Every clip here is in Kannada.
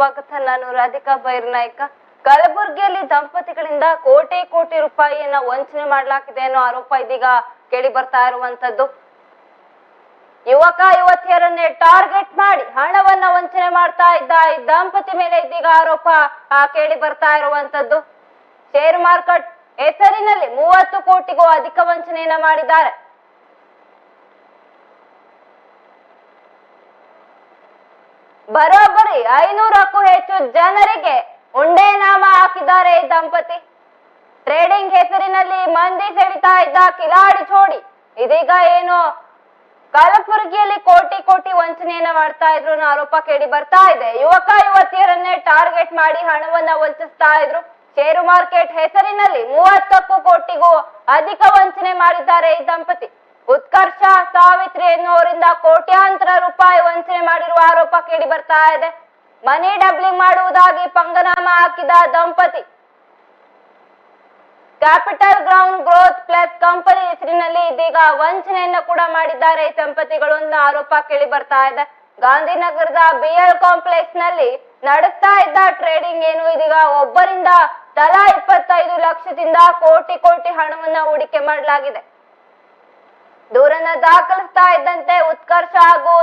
ಸ್ವಾಗತ. ನಾನು ರಾಧಿಕಾ ಬೈರ್ನಾಯ್ಕ. ಕಲಬುರಗಿಯಲ್ಲಿ ದಂಪತಿಗಳಿಂದ ಕೋಟಿ ಕೋಟಿ ರೂಪಾಯಿಯನ್ನ ವಂಚನೆ ಮಾಡಲಾಗಿದೆ ಅನ್ನೋ ಆರೋಪ ಇದೀಗ ಕೇಳಿ ಬರ್ತಾ ಇರುವಂತದ್ದು. ಯುವಕ ಯುವತಿಯರನ್ನೇ ಟಾರ್ಗೆಟ್ ಮಾಡಿ ಹಣವನ್ನ ವಂಚನೆ ಮಾಡ್ತಾ ಇದ್ದ ಈ ದಂಪತಿ ಮೇಲೆ ಇದೀಗ ಆರೋಪ ಕೇಳಿ ಬರ್ತಾ ಇರುವಂತದ್ದು. ಶೇರ್ ಮಾರ್ಕೆಟ್, ಹೆಸರಿನಲ್ಲಿ ಮೂವತ್ತು ಕೋಟಿಗೂ ಅಧಿಕ ವಂಚನೆಯನ್ನ ಮಾಡಿದ್ದಾರೆ. ಬರೋಬ್ಬರಿ ಐನೂರಕ್ಕೂ ಹೆಚ್ಚು ಜನರಿಗೆ ಉಂಡೆ ನಾಮ ಹಾಕಿದ್ದಾರೆ ಈ ದಂಪತಿ. ಟ್ರೇಡಿಂಗ್ ಹೆಸರಿನಲ್ಲಿ ಮಂದಿ ಸೆಳಿತಾ ಇದ್ದ ಕಿಲಾಡಿ ಚೋಡಿ. ಇದೀಗ ಏನು? ಕಲಬುರಗಿಯಲ್ಲಿ ಕೋಟಿ ಕೋಟಿ ವಂಚನೆಯನ್ನ ಮಾಡ್ತಾ ಇದ್ರು ಅನ್ನೋ ಆರೋಪ ಕೇಳಿ ಬರ್ತಾ ಇದೆ. ಯುವಕ ಯುವತಿಯರನ್ನೇ ಟಾರ್ಗೆಟ್ ಮಾಡಿ ಹಣವನ್ನ ವಂಚಿಸ್ತಾ ಇದ್ರು. ಷೇರು ಮಾರ್ಕೆಟ್ ಹೆಸರಿನಲ್ಲಿ ಮೂವತ್ತಕ್ಕೂ ಕೋಟಿಗೂ ಅಧಿಕ ವಂಚನೆ ಮಾಡಿದ್ದಾರೆ ಈ ದಂಪತಿ. ಉತ್ಕರ್ಷ ಸಾವಿತ್ರಿ ಎನ್ನುವರಿಂದ ಕೋಟ್ಯಾಂತರ ರೂಪಾಯಿ ವಂಚನೆ ಮಾಡಿರುವ ಆರೋಪ ಕೇಳಿ ಬರ್ತಾ ಇದೆ. ಮನಿ ಡಬ್ಲಿಂಗ್ ಮಾಡುವುದಾಗಿ ಪಂಗನಾಮ ಹಾಕಿದ ದಂಪತಿ. Capital ground growth plus company ಹೆಸರಿನಲ್ಲಿ ಇದೀಗ ವಂಚನೆಯನ್ನು ಕೂಡ ಮಾಡಿದ್ದಾರೆ ಈ ದಂಪತಿಗಳು ಆರೋಪ ಕೇಳಿ ಬರ್ತಾ ಇದೆ. ಗಾಂಧಿನಗರದ ಬಿಎಲ್ ಕಾಂಪ್ಲೆಕ್ಸ್ನಲ್ಲಿ ನಡೆಸ್ತಾ ಇದ್ದ ಟ್ರೇಡಿಂಗ್ ಏನು? ಇದೀಗ ಒಬ್ಬರಿಂದ ತಲಾ ಇಪ್ಪತ್ತೈದು ಲಕ್ಷದಿಂದ ಕೋಟಿ ಕೋಟಿ ಹಣವನ್ನ ಹೂಡಿಕೆ ಮಾಡಲಾಗಿದೆ. ದೂರನ್ನ ದಾಖಲಿಸ್ತಾ ಇದ್ದಂತೆ ಉತ್ಕರ್ಷ ಹಾಗೂ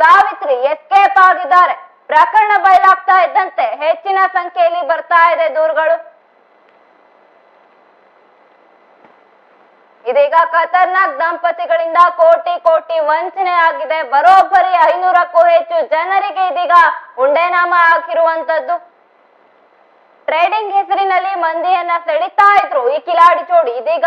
ಸಾವಿತ್ರಿ ಎಸ್ಕೇಪ್ ಆಗಿದ್ದಾರೆ. ಪ್ರಕರಣ ಬಯಲಾಗ್ತಾ ಇದ್ದಂತೆ ಹೆಚ್ಚಿನ ಸಂಖ್ಯೆಯಲ್ಲಿ ಬರ್ತಾ ಇದೆ ದೂರುಗಳು. ಇದೀಗ ಖತರ್ನಾಕ್ ದಂಪತಿಗಳಿಂದ ಕೋಟಿ ಕೋಟಿ ವಂಚನೆ ಆಗಿದೆ. ಬರೋಬ್ಬರಿ ಐನೂರಕ್ಕೂ ಹೆಚ್ಚು ಜನರಿಗೆ ಇದೀಗ ಉಂಡೆನಾಮ ಹಾಕಿರುವಂತದ್ದು. ಟ್ರೇಡಿಂಗ್ ಹೆಸರಿನಲ್ಲಿ ಮಂದಿಯನ್ನ ಸೆಳಿತಾ ಇದ್ರು. ಈ ಕಿಲಾಡಿ ಚೋಡಿ ಇದೀಗ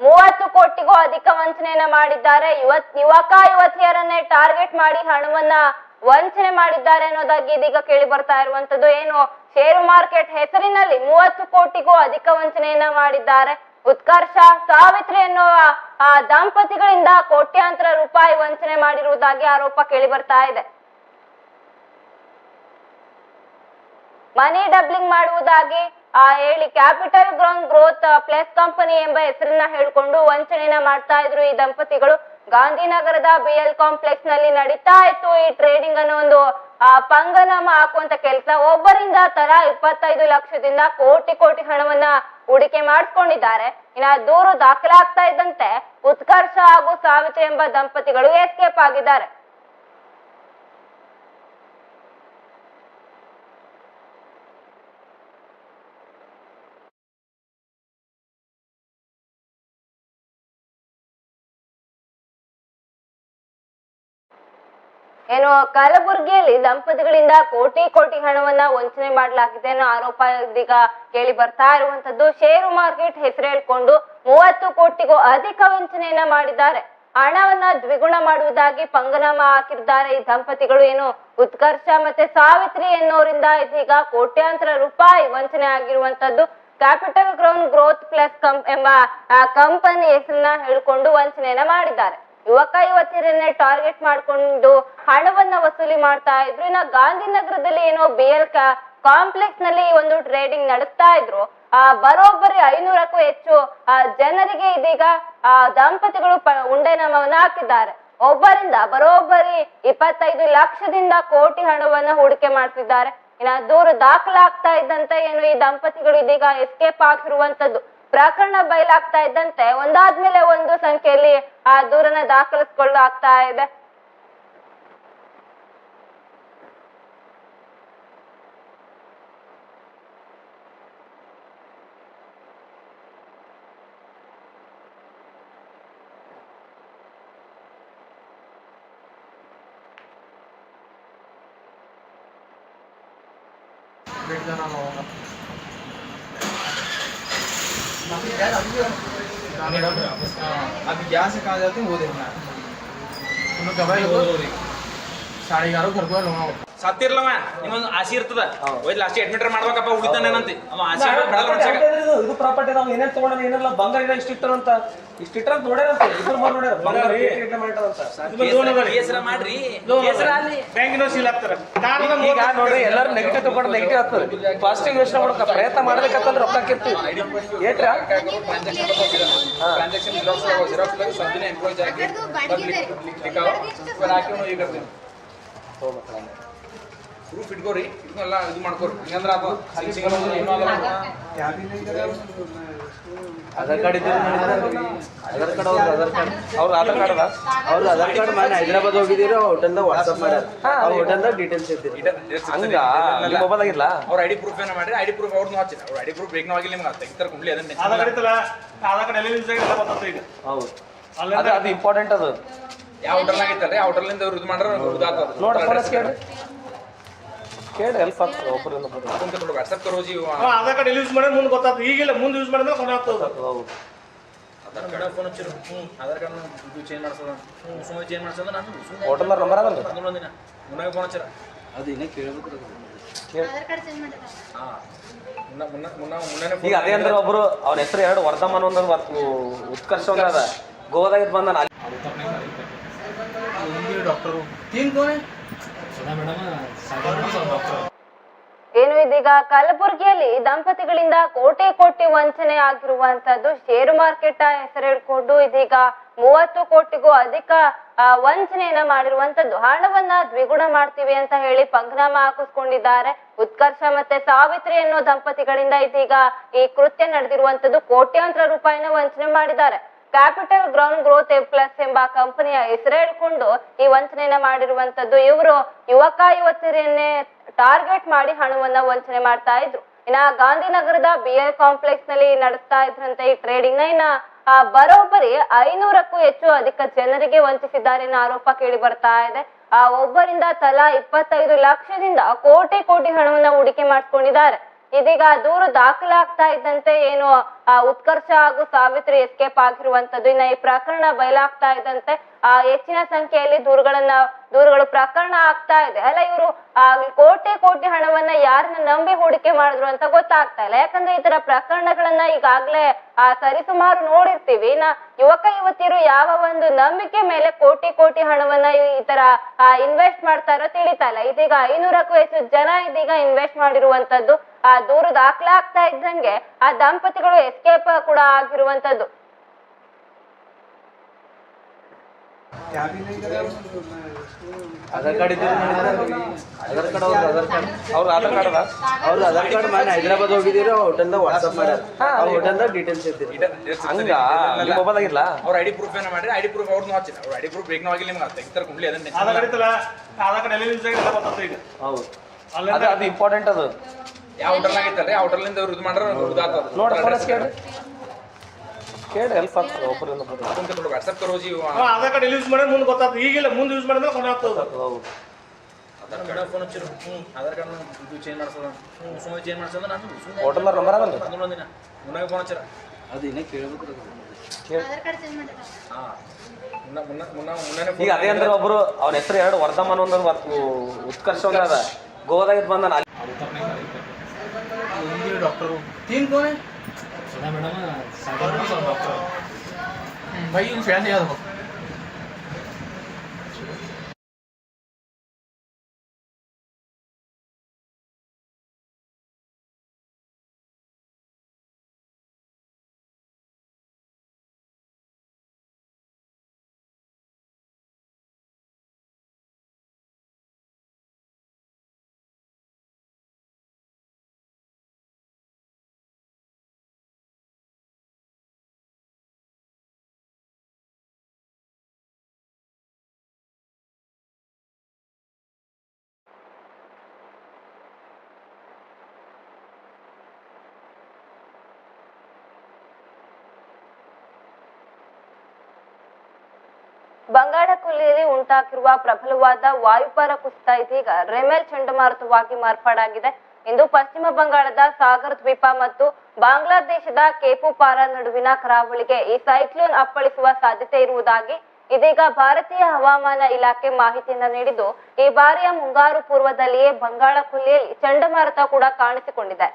ಮೂವತ್ತು ಕೋಟಿಗೂ ಅಧಿಕ ವಂಚನೆಯನ್ನ ಮಾಡಿದ್ದಾರೆ. ಯುವತ್ ಯುವಕ, ಯುವತಿಯರನ್ನೇ ಟಾರ್ಗೆಟ್ ಮಾಡಿ ಹಣವನ್ನ ವಂಚನೆ ಮಾಡಿದ್ದಾರೆ ಅನ್ನೋದಾಗಿ ಇದೀಗ ಕೇಳಿ ಬರ್ತಾ ಇರುವಂತದ್ದು. ಏನು, ಷೇರು ಮಾರ್ಕೆಟ್ ಹೆಸರಿನಲ್ಲಿ ಮೂವತ್ತು ಕೋಟಿಗೂ ಅಧಿಕ ವಂಚನೆಯನ್ನ ಮಾಡಿದ್ದಾರೆ. ಉತ್ಕರ್ಷ, ಸಾವಿತ್ರಿ ಎನ್ನುವ ಆ, ದಂಪತಿಗಳಿಂದ ಕೋಟ್ಯಾಂತರ ರೂಪಾಯಿ ವಂಚನೆ ಮಾಡಿರುವುದಾಗಿ ಆರೋಪ ಕೇಳಿ ಬರ್ತಾ ಇದೆ. ಮನಿ ಡಬ್ಲಿಂಗ್ ಮಾಡುವುದಾಗಿ ಆ ಹೇಳಿ ಕ್ಯಾಪಿಟಲ್ ಗ್ರೋತ್ ಪ್ಲಸ್ ಕಂಪನಿ ಎಂಬ ಹೆಸರನ್ನ ಹೇಳ್ಕೊಂಡು ವಂಚನೆನ ಮಾಡ್ತಾ ಇದ್ರು ಈ ದಂಪತಿಗಳು. ಗಾಂಧಿನಗರದ ಬಿ ಎಲ್ ಕಾಂಪ್ಲೆಕ್ಸ್ನಲ್ಲಿ ನಡೀತಾ ಇತ್ತು ಈ ಟ್ರೇಡಿಂಗ್ ಅನ್ನೋ ಒಂದು, ಆ, ಪಂಗನಾಮ ಹಾಕುವಂತ ಕೆಲಸ. ಒಬ್ಬರಿಂದ ತಲಾ ಇಪ್ಪತ್ತೈದು ಲಕ್ಷದಿಂದ ಕೋಟಿ ಕೋಟಿ ಹಣವನ್ನ ಹೂಡಿಕೆ ಮಾಡಿಸ್ಕೊಂಡಿದ್ದಾರೆ. ಇನ್ನ ದೂರು ದಾಖಲಾಗ್ತಾ ಇದ್ದಂತೆ ಉತ್ಕರ್ಷ ಹಾಗೂ ಸಾವಿತ್ರಿ ಎಂಬ ದಂಪತಿಗಳು ಎಸ್ಕೇಪ್ ಆಗಿದ್ದಾರೆ. ಏನು, ಕಲಬುರಗಿಯಲ್ಲಿ ದಂಪತಿಗಳಿಂದ ಕೋಟಿ ಕೋಟಿ ಹಣವನ್ನ ವಂಚನೆ ಮಾಡಲಾಗಿದೆ ಅನ್ನೋ ಆರೋಪ ಇದೀಗ ಕೇಳಿ ಬರ್ತಾ ಇರುವಂತದ್ದು ಷೇರು ಮಾರ್ಕೆಟ್ ಹೆಸರು ಹೇಳ್ಕೊಂಡು ಮೂವತ್ತು ಕೋಟಿಗೂ ಅಧಿಕ ವಂಚನೆಯನ್ನ ಮಾಡಿದ್ದಾರೆ. ಹಣವನ್ನ ದ್ವಿಗುಣ ಮಾಡುವುದಾಗಿ ಪಂಗನಾಮ ಹಾಕಿದ್ದಾರೆ ಈ ದಂಪತಿಗಳು. ಏನು, ಉತ್ಕರ್ಷ ಮತ್ತೆ ಸಾವಿತ್ರಿ ಎನ್ನುವರಿಂದ ಇದೀಗ ಕೋಟ್ಯಾಂತರ ರೂಪಾಯಿ ವಂಚನೆ ಆಗಿರುವಂತದ್ದು ಕ್ಯಾಪಿಟಲ್ ಗ್ರೌಂಡ್ ಗ್ರೋತ್ ಪ್ಲಸ್ ಕಂಪ್ ಎಂಬ ಕಂಪನಿ ಹೆಸರನ್ನ ಹೇಳ್ಕೊಂಡು ವಂಚನೆಯನ್ನ ಮಾಡಿದ್ದಾರೆ. ಯುವಕ ಯುವತಿಯರನ್ನೇ ಟಾರ್ಗೆಟ್ ಮಾಡ್ಕೊಂಡು ಹಣವನ್ನ ವಸೂಲಿ ಮಾಡ್ತಾ ಇದ್ರು. ಇನ್ನ ಗಾಂಧಿನಗರದಲ್ಲಿ ಏನೋ ಬಿ ಎಲ್ ಕಾಂಪ್ಲೆಕ್ಸ್ನಲ್ಲಿ ಒಂದು ಟ್ರೇಡಿಂಗ್ ನಡೆಸ್ತಾ ಇದ್ರು. ಆ, ಬರೋಬ್ಬರಿ ಐನೂರಕ್ಕೂ ಹೆಚ್ಚು, ಆ, ಜನರಿಗೆ ಇದೀಗ, ಆ, ದಂಪತಿಗಳು ಉಂಡೆನಾಮವನ್ನ ಹಾಕಿದ್ದಾರೆ. ಒಬ್ಬರಿಂದ ಬರೋಬ್ಬರಿ ಇಪ್ಪತ್ತೈದು ಲಕ್ಷದಿಂದ ಕೋಟಿ ಹಣವನ್ನ ಹೂಡಿಕೆ ಮಾಡ್ತಿದ್ದಾರೆ. ಇನ್ನ ದೂರು ದಾಖಲಾಗ್ತಾ ಇದ್ದಂತ ಏನು ಈ ದಂಪತಿಗಳು ಇದೀಗ ಎಸ್ಕೇಪ್ ಆಗಿರುವಂತದ್ದು ಪ್ರಕರಣ ಬಯಲಾಗ್ತಾ ಇದ್ದಂತೆ ಒಂದಾದ್ಮೇಲೆ ಒಂದು ಸಂಖ್ಯೆಯಲ್ಲಿ ಆ ದೂರನ್ನ ದಾಖಲಿಸ್ಕೊಳ್ಳಾಗ್ತಾ ಇದೆ. अभी यहाँ से कहाँ जाते हैं वो देखना। है? घबराई हो साढ़े ग्यारह घर को लूँगा ಸತ್ತಿರ್ಲವ ನಿಮ್ಮೊಂದು ಆಸೆ ಇರ್ತದ ಒಯ್ದು ಲಾಸ್ಟ್ ಅಡ್ಮಿಟ್ ಮಾಡ್ಬೇಕಪ್ಪ ಉಳಿತಾನೇನಂತಿ ಅವ ಆಸೆ ಇದು ಬಿಡಲ್ಲ ಮನುಷ್ಯಾಗ ಇದು ಪ್ರಾಪರ್ಟಿ ನಾವು ಏನೇನ್ ತಗೊಂಡ ಏನೆಲ್ಲ ಬಂಗಾರ ಏನೋ ಇಷ್ಟ ಇಟ್ಟರು ಅಂತ ಇಷ್ಟ ಇಟ್ಟರ ನೋಡ್ಯಾರಂತ ಇದ್ರ ಮಾಡಿ ನೋಡ್ಯಾರ ಬಂಗಾರ ಇಟ್ಟ ಮಾಡಿಟ್ಟಾರಂತ ಕೇಸರ ಮಾಡ್ರಿ ಕೇಸರ ಅಲ್ಲಿ ಬ್ಯಾಂಕಿನ ಸೀಲ್ ಹಾಕ್ತಾರೆ ಈಗ ನೋಡ್ರಿ ಎಲ್ಲರೂ ನೆಗೆಟಿವ್ ತಗೊಂಡು ನೆಗೆಟಿವ್ ಆಗ್ತದೆ ಪಾಸಿಟಿವ್ ಯೋಚನೆ ಮಾಡಕ ಪ್ರಯತ್ನ ಮಾಡ್ಬೇಕಂತಂದ್ರೆ ರೊಕ್ಕ ಹಾಕಿರ್ತೀವಿ ಏಟ್ರ ट्रांजैक्शन जीरोक्स लगाओ जीरोक्स लगाओ सब दिन एम्प्लॉय जाके लिखाओ फिर आके उन्हें ये करते हैं ಪ್ರೂಫ್ ಇಟ್ಕೋರಿ. ಇದನ್ನೆಲ್ಲ ಎಲ್ಲ ಇದು ಮಾಡ್ಕೋರಿ. ಹಂಗಂದ್ರ ಅದು ಸಿಂಗಲ್ ಅಂದ್ರೆ ಏನೂ ಆಗಲ್ಲ. ಆಧಾರ್ ಕಾರ್ಡ್ ಇದ್ದ ಆಧಾರ್ ಕಾರ್ಡ್ ಅವ್ರ ಆಧಾರ್ ಕಾರ್ಡ್ ಅವ್ರ ಆಧಾರ್ ಕಾರ್ಡ್ ಅದ. ಅವ್ರು ಆಧಾರ್ ಕಾರ್ಡ್ ಮಾಡಿ ಹೈದರಾಬಾದ್ ಹೋಗಿದ್ದೀರಿ ಹೋಟೆಲ್ದಾಗ ವಾಟ್ಸಪ್ ಮಾಡ್ಯಾರ. ಆ ಹೋಟೆಲ್ದಾಗ ಡೀಟೇಲ್ಸ್ ಇದ್ದೀರಿ ಹಂಗ? ನಿಮ್ಮ ಮೊಬೈಲ್ ಆಗಿಲ್ಲ ಅವ್ರ ಐಡಿ ಪ್ರೂಫ್ ಏನೋ ಮಾಡ್ರಿ. ಐಡಿ ಪ್ರೂಫ್ ಅವ್ರದ್ದು ಹಚ್ಚಿಲ್ಲ ಅವ್ರ ಐಡಿ ಪ್ರೂಫ್ ಬೇಗ ಆಗಿಲ್ಲ ನಿಮ್ಗೆ ತೆಗಿತಾರೆ ಕುಂಡ್ಲಿ ಅದನ್ನ ಆಧಾರ್ ಕಾರ್ಡ್ ಇತ್ತಲ್ಲ? ಆಧಾರ್ ಕಾರ್ಡ್ ಎಲ್ಲಿ ಯೂಸ್ ಎಲ್ಲ ಬರ್ತದೆ ಈಗ. ಹೌದು. ಅದು ಅದು ಇಂಪಾರ್ಟೆಂಟ್ ಅದು. ಯಾವ ಹೋಟೆಲ್ನಾಗ ಇತ್ತಲ್ರಿ? ಆ ಹೋಟೆಲ್ನಿಂದ ಅವ್ರು ಇದು ಮಾಡ್ರೆ ಉದಾತ ನೋಡ ಫೋನ್ ಕೇಳಿ ಹೆಲ್ಪ್ ಆಗ್ತದೆ ಒಬ್ಬರಿಂದ ಒಬ್ಬರು ಅಂತ ಆಧಾರ್ ಕಾರ್ಡ್ ಯೂಸ್ ಮಾಡಿದ್ರೆ ಮುಂದೆ ಗೊತ್ತಾಗ್ತದೆ. ಈಗಿಲ್ಲ ಮುಂದೆ ಯೂಸ್ ಮಾಡಿದ್ರೆ ಕೊನೆ ಆಗ್ತದೆ. ಹೌದು. ಫೋನ್ ಹಚ್ಚಿರು. ಹ್ಞೂ Aadhaar card change change number phone ಅದು ಈಗ ಅಂದ್ರೆ ಒಬ್ರು ಅವ್ರ ಹೆಸರು ಎರಡು ವರ್ಧಮಾನ ಒಂದು ಉತ್ಕರ್ಷ ಅದ. ಗೋವಾದಾಗ ಬಂದ ಡಾಕ್ಟರ್. ಡಾಕ್ಟರು ಏನು ಇದೀಗ ಕಲಬುರಗಿಯಲ್ಲಿ ದಂಪತಿಗಳಿಂದ ಕೋಟಿ ಕೋಟಿ ವಂಚನೆ ಆಗಿರುವಂತದ್ದು ಷೇರು ಮಾರ್ಕೆಟ್ ಹೆಸರು ಹಿಡ್ಕೊಂಡು ಇದೀಗ ಮೂವತ್ತು ಕೋಟಿಗೂ ಅಧಿಕ ವಂಚನೆಯನ್ನ ಮಾಡಿರುವಂತದ್ದು ಹಣವನ್ನ ದ್ವಿಗುಣ ಮಾಡ್ತೀವಿ ಅಂತ ಹೇಳಿ ಪಂಗ್ನಾಮ ಹಾಕಿಸ್ಕೊಂಡಿದ್ದಾರೆ. ಉತ್ಕರ್ಷ ಮತ್ತೆ ಸಾವಿತ್ರಿ ಅನ್ನೋ ದಂಪತಿಗಳಿಂದ ಇದೀಗ ಈ ಕೃತ್ಯ ನಡೆದಿರುವಂತದ್ದು ಕೋಟ್ಯಾಂತರ ರೂಪಾಯಿನ ವಂಚನೆ ಮಾಡಿದ್ದಾರೆ. ಕ್ಯಾಪಿಟಲ್ ಗ್ರೌಂಡ್ ಗ್ರೋತ್ ಪ್ಲಸ್ ಎಂಬ ಕಂಪನಿಯ ಹೆಸರು ಹೇಳ್ಕೊಂಡು ಈ ವಂಚನೆಯನ್ನ ಮಾಡಿರುವಂತದ್ದು. ಇವರು ಯುವಕ ಯುವತಿಯರನ್ನೇ ಟಾರ್ಗೆಟ್ ಮಾಡಿ ಹಣವನ್ನ ವಂಚನೆ ಮಾಡ್ತಾ ಇದ್ರು. ಇನ್ನ ಗಾಂಧಿನಗರದ ಬಿ ಕಾಂಪ್ಲೆಕ್ಸ್ನಲ್ಲಿ ನಡೆಸ್ತಾ ಇದ್ರಂತೆ ಈ ಟ್ರೇಡಿಂಗ್ನ. ಇನ್ನ ಬರೋಬ್ಬರಿ ಐನೂರಕ್ಕೂ ಹೆಚ್ಚು ಅಧಿಕ ಜನರಿಗೆ ವಂಚಿಸಿದ್ದಾರೆ ಅನ್ನೋ ಆರೋಪ ಕೇಳಿ ಬರ್ತಾ ಇದೆ. ಆ, ಒಬ್ಬರಿಂದ ತಲಾ ಇಪ್ಪತ್ತೈದು ಲಕ್ಷದಿಂದ ಕೋಟಿ ಕೋಟಿ ಹಣವನ್ನ ಹೂಡಿಕೆ ಮಾಡಿಸ್ಕೊಂಡಿದ್ದಾರೆ. ಇದೀಗ ದೂರು ದಾಖಲಾಗ್ತಾ ಇದ್ದಂತೆ ಏನು ಉತ್ಕರ್ಷ ಹಾಗೂ ಸಾವಿತ್ರಿ ಎಸ್ಕೇಪ್ ಆಗಿರುವಂತದ್ದು ಇನ್ನ ಈ ಪ್ರಕರಣ ಬಯಲಾಗ್ತಾ ಇದ್ದಂತೆ, ಆ, ಹೆಚ್ಚಿನ ಸಂಖ್ಯೆಯಲ್ಲಿ ದೂರುಗಳನ್ನ ದೂರುಗಳು ಪ್ರಕರಣ ಆಗ್ತಾ ಇದೆ. ಅಲ್ಲ, ಇವರು ಕೋಟಿ ಕೋಟಿ ಹಣವನ್ನ ಯಾರನ್ನ ನಂಬಿ ಹೂಡಿಕೆ ಮಾಡಿದ್ರು ಅಂತ ಗೊತ್ತಾಗ್ತಾ ಇಲ್ಲ. ಯಾಕಂದ್ರೆ ಈ ತರ ಪ್ರಕರಣಗಳನ್ನ ಈಗಾಗ್ಲೇ, ಆ, ಸರಿಸುಮಾರು ನೋಡಿರ್ತೀವಿ. ನಾ ಯುವಕ, ಯುವತಿಯರು ಯಾವ ಒಂದು ನಂಬಿಕೆ ಮೇಲೆ ಕೋಟಿ ಕೋಟಿ ಹಣವನ್ನ ಈ ತರ ಇನ್ವೆಸ್ಟ್ ಮಾಡ್ತಾರೋ ತಿಳಿತಾ ಇಲ್ಲ. ಇದೀಗ ಐನೂರಕ್ಕೂ ಹೆಚ್ಚು ಜನ ಇದೀಗ ಇನ್ವೆಸ್ಟ್ ಮಾಡಿರುವಂತದ್ದು, ಆ, ದೂರು ದಾಖಲಾಗ್ತಾ ಇದ್ದಂಗೆ ಆ ದಂಪತಿಗಳು ಎಸ್ಕೇಪ್ ಕೂಡ ಆಗಿರುವಂತದ್ದು. ಆಧಾರ್ ಕಾರ್ಡ್ ಇದ್ರೆ ಆಧಾರ್ ಕಾರ್ಡ್ ಅವ್ರ ಆಧಾರ್ ಕಾರ್ಡ್ ಅವ್ರ ಆಧಾರ್ ಕಾರ್ಡ್ ಅದ? ಅವ್ರು ಆಧಾರ್ ಕಾರ್ಡ್ ಮಾಡಿ ಹೈದರಾಬಾದ್ ಹೋಗಿದ್ದೀರಿ? ಹೋಟೆಲ್ದಾಗ ವಾಟ್ಸಪ್ ಮಾಡ್ಯಾರ. ಆ ಹೋಟೆಲ್ದಾಗ ಡೀಟೇಲ್ಸ್ ಇರ್ತೀರಿ ಹಂಗ ಮೊಬೈಲ್ ಆಗಿಲ್ಲ ಅವ್ರ ಐಡಿ ಪ್ರೂಫ್ ಏನೋ ಮಾಡಿ ಐಡಿ ಪ್ರೂಫ್ ಅವ್ರದ್ದು ಹಚ್ಚಿಲ್ಲ ಅವ್ರ ಐಡಿ ಪ್ರೂಫ್ ಬೇಕನೂ ಆಗಿಲ್ಲ ನಿಮ್ಗೆ. ತೆಗಿತಾರೆ ಕುಂಡ್ಲಿ ಅದನ್ನ. ಆಧಾರ್ ಕಾರ್ಡ್ ಇತ್ತಲ್ಲ? ಆಧಾರ್ ಕಾರ್ಡ್ ಎಲ್ಲಿ ಯೂಸ್ ಎಲ್ಲ ಬರ್ತದೆ ಈಗ. ಹೌದು. ಅದು ಅದು ಇಂಪಾರ್ಟೆಂಟ್ ಅದು. ಯಾವ ಹೋಟೆಲ್ನಾಗ ಇತ್ತಲ್ರಿ ಆ ಹೋಟೆಲ್ನಿಂದ ಅವ್ರು ಇದು ಮಾಡ್ರೆ ನೋಡ್ರಿ ನೋಡ ಫೋನ್ ಕೇಳಿ ಹೆಲ್ಪ್ ಆಗ್ತದೆ ಒಬ್ಬರಿಂದ ಒಬ್ಬರು ವಾಟ್ಸಪ್ ಕರೋ ಜಿ ಆಧಾರ್ ಕಾರ್ಡ್ ಎಲ್ಲಿ ಯೂಸ್ ಮಾಡಿದ್ರೆ ಮುಂದೆ ಗೊತ್ತಾಗ್ತದೆ. ಈಗಿಲ್ಲ ಮುಂದೆ ಯೂಸ್ ಮಾಡಿದ್ರೆ ಕೊನೆ ಆಗ್ತದೆ ಹೌದು. ಆಧಾರ್ ಕಾರ್ಡ್ ಫೋನ್ ಹಚ್ಚಿರು. ಹ್ಞೂ ಆಧಾರ್ ಕಾರ್ಡ್ ಇದು ಚೇಂಜ್ ಮಾಡ್ಸೋದ. ಸುಮ್ಮನೆ ಚೇಂಜ್ ಮಾಡ್ಸೋದ ನಾನು ಹೋಟೆಲ್ ನಂಬರ್ ಅದಲ್ಲ ಮುನ್ನಾಗೆ ಒಂದಿನ. ಮುನ್ನಾಗ ಫೋನ್ ಹಚ್ಚಿರ? ಅದು ಇನ್ನೇ ಕೇಳ್ಬೇಕು ಹಾಂ. ಮುನ್ನ ಮುನ್ನ ಮುನ್ನ ಮುನ್ನನೇ ಈಗ ಅದೇ ಅಂದ್ರೆ ಒಬ್ರು ಅವ್ರ ಹೆಸರು ಎರಡು ವರ್ಧಮಾನ ಒಂದ್ ಉತ್ಕರ್ಷ ಒಂದ್ ಅದ. ಗೋವಾದಾಗ ಬಂದಾನ ಅಲ್ಲಿ. அதான் மேடம் பையும் ஃபேன்லேயே இருக்கும் ಕೊಲ್ಲಿಯಲ್ಲಿ ಉಂಟಾಗಿರುವ ಪ್ರಬಲವಾದ ವಾಯುಭಾರ ಕುಸಿತ ಇದೀಗ ರೆಮೆಲ್ ಚಂಡಮಾರುತವಾಗಿ ಮಾರ್ಪಾಡಾಗಿದೆ. ಇಂದು ಪಶ್ಚಿಮ ಬಂಗಾಳದ ಸಾಗರ್ ದ್ವೀಪ ಮತ್ತು ಬಾಂಗ್ಲಾದೇಶದ ಕೇಪುಪಾರ ನಡುವಿನ ಕರಾವಳಿಗೆ ಈ ಸೈಕ್ಲೋನ್ ಅಪ್ಪಳಿಸುವ ಸಾಧ್ಯತೆ ಇರುವುದಾಗಿ ಇದೀಗ ಭಾರತೀಯ ಹವಾಮಾನ ಇಲಾಖೆ ಮಾಹಿತಿಯನ್ನ ನೀಡಿದ್ದು, ಈ ಬಾರಿಯ ಮುಂಗಾರು ಪೂರ್ವದಲ್ಲಿಯೇ ಬಂಗಾಳ ಕೊಲ್ಲಿಯಲ್ಲಿ ಚಂಡಮಾರುತ ಕೂಡ ಕಾಣಿಸಿಕೊಂಡಿದೆ.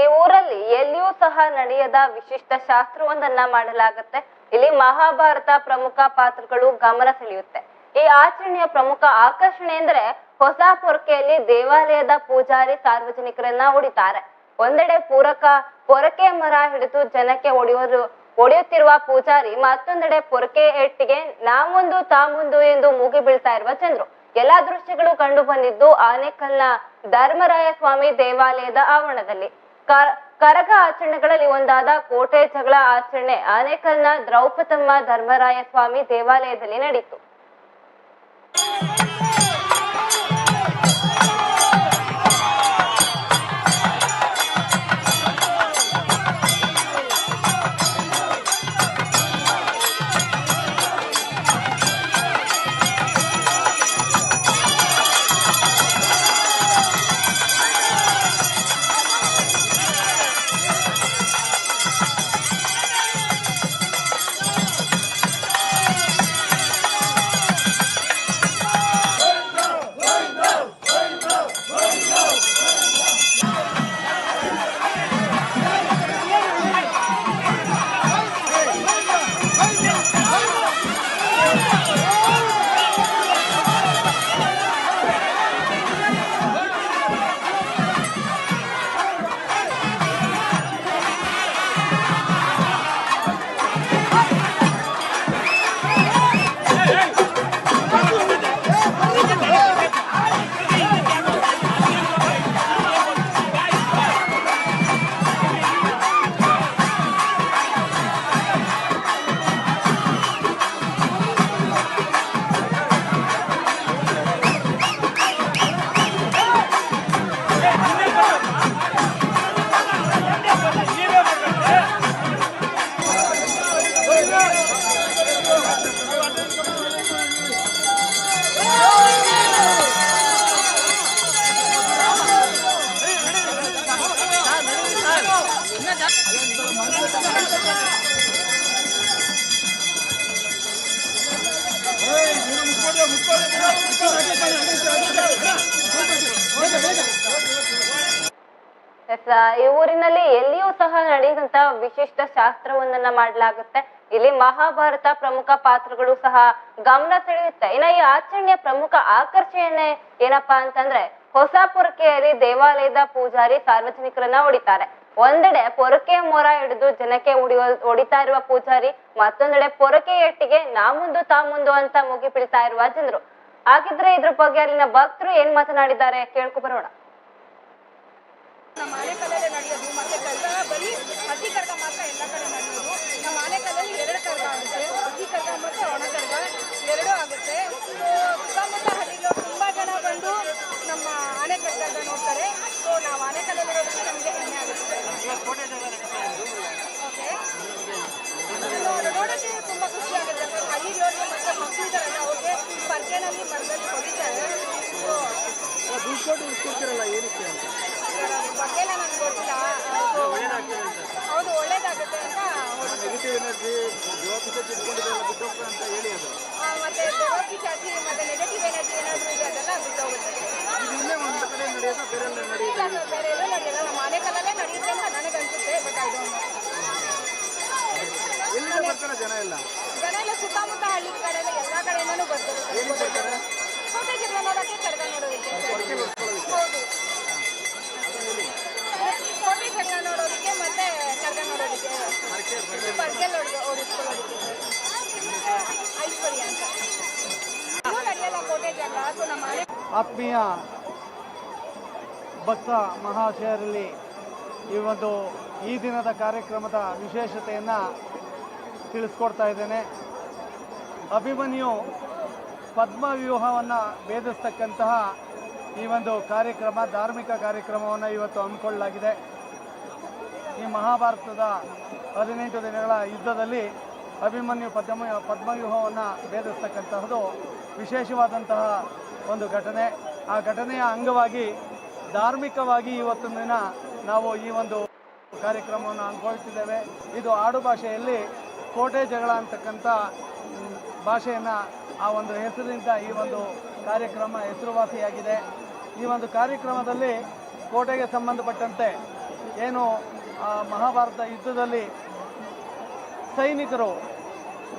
ಈ ಊರಲ್ಲಿ ಎಲ್ಲಿಯೂ ಸಹ ನಡೆಯದ ವಿಶಿಷ್ಟ ಶಾಸ್ತ್ರವೊಂದನ್ನ ಮಾಡಲಾಗುತ್ತೆ. ಇಲ್ಲಿ ಮಹಾಭಾರತ ಪ್ರಮುಖ ಪಾತ್ರಗಳು ಗಮನ ಸೆಳೆಯುತ್ತೆ. ಈ ಆಚರಣೆಯ ಪ್ರಮುಖ ಆಕರ್ಷಣೆ ಅಂದ್ರೆ ಹೊಸ ಪೊರಕೆಯಲ್ಲಿ ದೇವಾಲಯದ ಪೂಜಾರಿ ಸಾರ್ವಜನಿಕರನ್ನ ಹೊಡಿತಾರೆ. ಒಂದೆಡೆ ಪೂರಕ ಪೊರಕೆ ಮರ ಹಿಡಿದು ಜನಕ್ಕೆ ಹೊಡೆಯೋದು ಒಡೆಯುತ್ತಿರುವ ಪೂಜಾರಿ, ಮತ್ತೊಂದೆಡೆ ಪೊರಕೆ ಎಟ್ಟಿಗೆ ನಾ ಮುಂದು ತಾ ಮುಂದು ಎಂದು ಮೂಗಿ ಬೀಳ್ತಾ ಇರುವ ಚಂದ್ರು. ಎಲ್ಲಾ ದೃಶ್ಯಗಳು ಕಂಡು ಬಂದಿದ್ದು ಆನೇಕಲ್ನ ಧರ್ಮರಾಯ ಸ್ವಾಮಿ ದೇವಾಲಯದ ಆವರಣದಲ್ಲಿ. ಕರಗ ಆಚರಣೆಗಳಲ್ಲಿ ಒಂದಾದ ಕೋಟೆ ಜಗಳ ಆಚರಣೆ ಆನೇಕಲ್ನ ದ್ರೌಪದಮ್ಮ ಧರ್ಮರಾಯ ಸ್ವಾಮಿ ದೇವಾಲಯದಲ್ಲಿ ನಡೆಯಿತು. ಶಾಸ್ತ್ರವೊಂದನ್ನ ಮಾಡಲಾಗುತ್ತೆ. ಇಲ್ಲಿ ಮಹಾಭಾರತ ಪ್ರಮುಖ ಪಾತ್ರಗಳು ಸಹ ಗಮನ ಸೆಳೆಯುತ್ತೆ. ಇನ್ನ ಈ ಆಚರಣೆಯ ಪ್ರಮುಖ ಆಕರ್ಷಣೆ ಏನಪ್ಪಾ ಅಂತಂದ್ರೆ ಹೊಸ ಪೊರಕೆಯಲ್ಲಿ ದೇವಾಲಯದ ಪೂಜಾರಿ ಸಾರ್ವಜನಿಕರನ್ನ ಹೊಡಿತಾರೆ. ಒಂದೆಡೆ ಪೊರಕೆ ಮೊರ ಹಿಡಿದು ಜನಕ್ಕೆ ಹೊಡಿಯೋ ಹೊಡಿತಾ ಇರುವ ಪೂಜಾರಿ, ಮತ್ತೊಂದೆಡೆ ಪೊರಕೆ ಎಟ್ಟಿಗೆ ನಾ ಮುಂದು ತಾ ಮುಂದು ಅಂತ ಮುಗಿ ಬೀಳ್ತಾ ಇರುವ ಜನರು. ಹಾಗಿದ್ರೆ ಇದ್ರ ಬಗ್ಗೆ ಅಲ್ಲಿನ ಭಕ್ತರು ಏನ್ ಮಾತನಾಡಿದ್ದಾರೆ ಕೇಳ್ಕೊ ಬರೋಣ. ನಮ್ಮ ಆನೆಕಲ್ಲಲ್ಲೇ ನಡೆಯೋದು, ಮತ್ತೆ ಕರ್ಗ ಬರೀ ಹಸಿ ಕರ್ಗ ಮಾತ್ರ ಎಲ್ಲ ಕಡೆ ನಡೆಯೋದು. ನಮ್ಮ ಆನೆಕಲ್ಲಲ್ಲಿ ಎರಡು ಕರ್ಗ ಆಗುತ್ತೆ ಅತಿ ಕರ್ಗ ಮತ್ತು ಒಣ ಕರ್ಗ ಎರಡೂ ಆಗುತ್ತೆ. ಸುತ್ತಮುತ್ತ ಹಳ್ಳಿಗಳು ತುಂಬ ಜನ ಬಂದು ನಮ್ಮ ಆನೆಕಲ್ಗದ ನೋಡ್ತಾರೆ. ಸೊ ನಾವು ಆನೆಕಲ್ಲಲ್ಲಿ ಇರೋದ್ರಿಂದ ನಮಗೆ ಹೆಮ್ಮೆ ಆಗುತ್ತೆ. ಓಕೆ ನೋಡೋಕ್ಕೆ ತುಂಬ ಖುಷಿ ಆಗುತ್ತೆ. ಹಳ್ಳಿಯವ್ರಿಗೆ ಮತ್ತು ಮಕ್ಕಳು ಇದ್ದಾರಲ್ಲ ಅವ್ರಿಗೆ ಪರ್ಕೆನಲ್ಲಿ ಮರದಲ್ಲಿ ಹೊಡಿತಾರೆ. ಸೊ ಬಗ್ಗೆ ಎಲ್ಲ ನನಗೆ ಗೊತ್ತಿಲ್ಲ ಹೌದು ಒಳ್ಳೇದಾಗುತ್ತೆ ಅಂತ ಹೊರಡ್ತೀವಿ. ಆ, ಮತ್ತೆ ಬೆರೋಕಿ ಚಾಚಿ ಮತ್ತೆ ನೆಗೆಟಿವ್ ಎನರ್ಜಿ ಏನಾದರೂ ಇದೆ ಅದೆಲ್ಲ ಬಿಟ್ಟೋಗುತ್ತೆ ಇಲ್ಲ ನಮ್ಮ ಆನೆಕಲ್ಲಲ್ಲೇ ನಡೆಯುತ್ತೆ ಅಂತ ನನಗೆ ಅನ್ಸುತ್ತೆ ಬಟ್ ಐ ಡೋಂಟ್ ಜನ ಎಲ್ಲ ಸುತ್ತಮುತ್ತ ಹಳ್ಳಿ ಕಡೆ ಎಲ್ಲ ಎಲ್ಲ ಕಡೆಯಿಂದನೂ ಬರ್ತಾರೆ ಜಗಳ ನೋಡೋಕ್ಕೆ ಕರ್ಕೊಂಡು ನೋಡೋದಕ್ಕೆ ಆತ್ಮೀಯ ಭಕ್ತ ಮಹಾಶಯರಲ್ಲಿ ಈ ಒಂದು ಈ ದಿನದ ಕಾರ್ಯಕ್ರಮದ ವಿಶೇಷತೆಯನ್ನು ತಿಳಿಸ್ಕೊಡ್ತಾ ಇದ್ದೇನೆ. ಅಭಿಮನ್ಯು ಪದ್ಮವ್ಯೂಹವನ್ನು ಭೇದಿಸ್ತಕ್ಕಂತಹ ಈ ಒಂದು ಕಾರ್ಯಕ್ರಮ, ಧಾರ್ಮಿಕ ಕಾರ್ಯಕ್ರಮವನ್ನು ಇವತ್ತು ಹಮ್ಮಿಕೊಳ್ಳಲಾಗಿದೆ. ಈ ಮಹಾಭಾರತದ ಹದಿನೆಂಟು ದಿನಗಳ ಯುದ್ಧದಲ್ಲಿ ಅಭಿಮನ್ಯು ಪದ್ಮ ಪದ್ಮವ್ಯೂಹವನ್ನು ಭೇದಿಸ್ತಕ್ಕಂತಹದ್ದು ವಿಶೇಷವಾದಂತಹ ಒಂದು ಘಟನೆ. ಆ ಘಟನೆಯ ಅಂಗವಾಗಿ ಧಾರ್ಮಿಕವಾಗಿ ಇವತ್ತಿನ ದಿನ ನಾವು ಈ ಒಂದು ಕಾರ್ಯಕ್ರಮವನ್ನು ಅನುಭವಿಸಿದ್ದೇವೆ. ಇದು ಆಡು ಭಾಷೆಯಲ್ಲಿ ಕೋಟೆ ಜಗಳ ಅಂತಕ್ಕಂಥ ಭಾಷೆಯನ್ನು ಆ ಒಂದು ಹೆಸರಿನಿಂದ ಈ ಒಂದು ಕಾರ್ಯಕ್ರಮ ಹೆಸರುವಾಸಿಯಾಗಿದೆ. ಈ ಒಂದು ಕಾರ್ಯಕ್ರಮದಲ್ಲಿ ಕೋಟೆಗೆ ಸಂಬಂಧಪಟ್ಟಂತೆ ಏನು ಮಹಾಭಾರತ ಯುದ್ಧದಲ್ಲಿ ಸೈನಿಕರು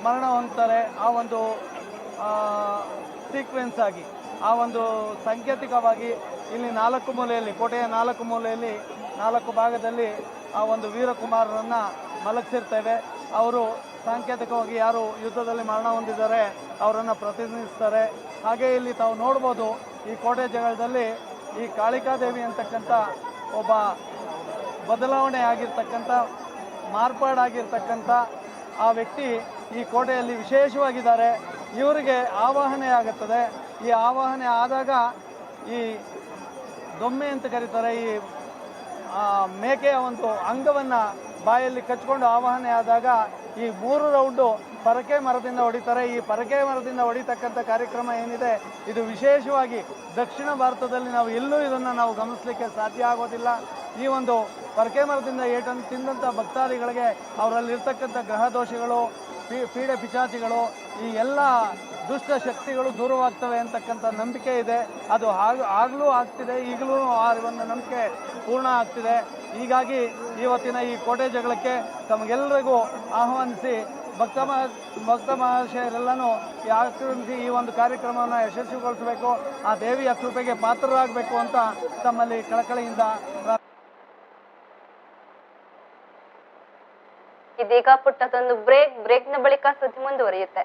ಮರಣ ಹೊಂದ್ತಾರೆ ಆ ಒಂದು ಸೀಕ್ವೆನ್ಸ್ ಆಗಿ, ಆ ಒಂದು ಸಾಂಕೇತಿಕವಾಗಿ ಇಲ್ಲಿ ನಾಲ್ಕು ಮೂಲೆಯಲ್ಲಿ, ಕೋಟೆಯ ನಾಲ್ಕು ಮೂಲೆಯಲ್ಲಿ, ನಾಲ್ಕು ಭಾಗದಲ್ಲಿ ಆ ಒಂದು ವೀರಕುಮಾರರನ್ನು ಮಲಗಿಸಿರ್ತೇವೆ. ಅವರು ಸಾಂಕೇತಿಕವಾಗಿ ಯಾರು ಯುದ್ಧದಲ್ಲಿ ಮರಣ ಹೊಂದಿದ್ದಾರೆ, ಅವರನ್ನು ಪ್ರತಿನಿಧಿಸ್ತಾರೆ. ಹಾಗೆ ಇಲ್ಲಿ ತಾವು ನೋಡ್ಬೋದು, ಈ ಕೋಟೆ ಜಗಳದಲ್ಲಿ ಈ ಕಾಳಿಕಾದೇವಿ ಅಂತಕ್ಕಂಥ ಒಬ್ಬ ಬದಲಾವಣೆ ಆಗಿರ್ತಕ್ಕಂಥ, ಮಾರ್ಪಾಡಾಗಿರ್ತಕ್ಕಂಥ ಆ ವ್ಯಕ್ತಿ ಈ ಕೋಟೆಯಲ್ಲಿ ವಿಶೇಷವಾಗಿದ್ದಾರೆ. ಇವರಿಗೆ ಆವಾಹನೆ ಆಗುತ್ತದೆ. ಈ ಆವಾಹನೆ ಆದಾಗ ಈ ದೊಮ್ಮೆ ಅಂತ ಕರೀತಾರೆ, ಈ ಮೇಕೆಯ ಒಂದು ಅಂಗವನ್ನು ಬಾಯಲ್ಲಿ ಕಚ್ಕೊಂಡು ಆವಾಹನೆ ಆದಾಗ ಈ ಮೂರು ರೌಂಡು ಪರಕೆ ಮರದಿಂದ ಹೊಡಿತಾರೆ. ಈ ಪರಕೆ ಮರದಿಂದ ಹೊಡಿತಕ್ಕಂಥ ಕಾರ್ಯಕ್ರಮ ಏನಿದೆ, ಇದು ವಿಶೇಷವಾಗಿ ದಕ್ಷಿಣ ಭಾರತದಲ್ಲಿ ನಾವು ಎಲ್ಲೂ ಇದನ್ನು ನಾವು ಗಮನಿಸಲಿಕ್ಕೆ ಸಾಧ್ಯ ಆಗೋದಿಲ್ಲ. ಈ ಒಂದು ಪರಕೆ ಮರದಿಂದ ಏಟನ್ನು ತಿಂದಂಥ ಭಕ್ತಾದಿಗಳಿಗೆ ಅವರಲ್ಲಿರ್ತಕ್ಕಂಥ ಗ್ರಹ ದೋಷಗಳು ಪೀಡೆ ಪಿಚಾಚಿಗಳು ಈ ಎಲ್ಲ ದುಷ್ಟ ಶಕ್ತಿಗಳು ದೂರವಾಗ್ತವೆ ಅಂತಕ್ಕಂಥ ನಂಬಿಕೆ ಇದೆ. ಅದು ಆಗ, ಆಗಲೂ ಆಗ್ತಿದೆ, ಈಗಲೂ ಆ ಒಂದು ನಂಬಿಕೆ ಪೂರ್ಣ ಆಗ್ತಿದೆ. ಹೀಗಾಗಿ ಇವತ್ತಿನ ಈ ಕೋಟೆ ಜಗಳಕ್ಕೆ ತಮಗೆಲ್ಲರಿಗೂ ಆಹ್ವಾನಿಸಿ ಭಕ್ತ ಮಹ, ಭಕ್ತ ಮಹಾಶಯರೆಲ್ಲನೂ ಆಕ್ರಮಿಸಿ ಈ ಒಂದು ಕಾರ್ಯಕ್ರಮವನ್ನು ಯಶಸ್ವಿಗೊಳಿಸಬೇಕು, ಆ ದೇವಿಯ ಕೃಪೆಗೆ ಪಾತ್ರರಾಗಬೇಕು ಅಂತ ತಮ್ಮಲ್ಲಿ ಕಳಕಳಿಯಿಂದ ಇದೀಗ ಪುಟ್ಟದೊಂದು ಬ್ರೇಕ್ ಬ್ರೇಕ್ನ ಬಳಿಕ ಸುದ್ದಿ ಮುಂದುವರಿಯುತ್ತೆ.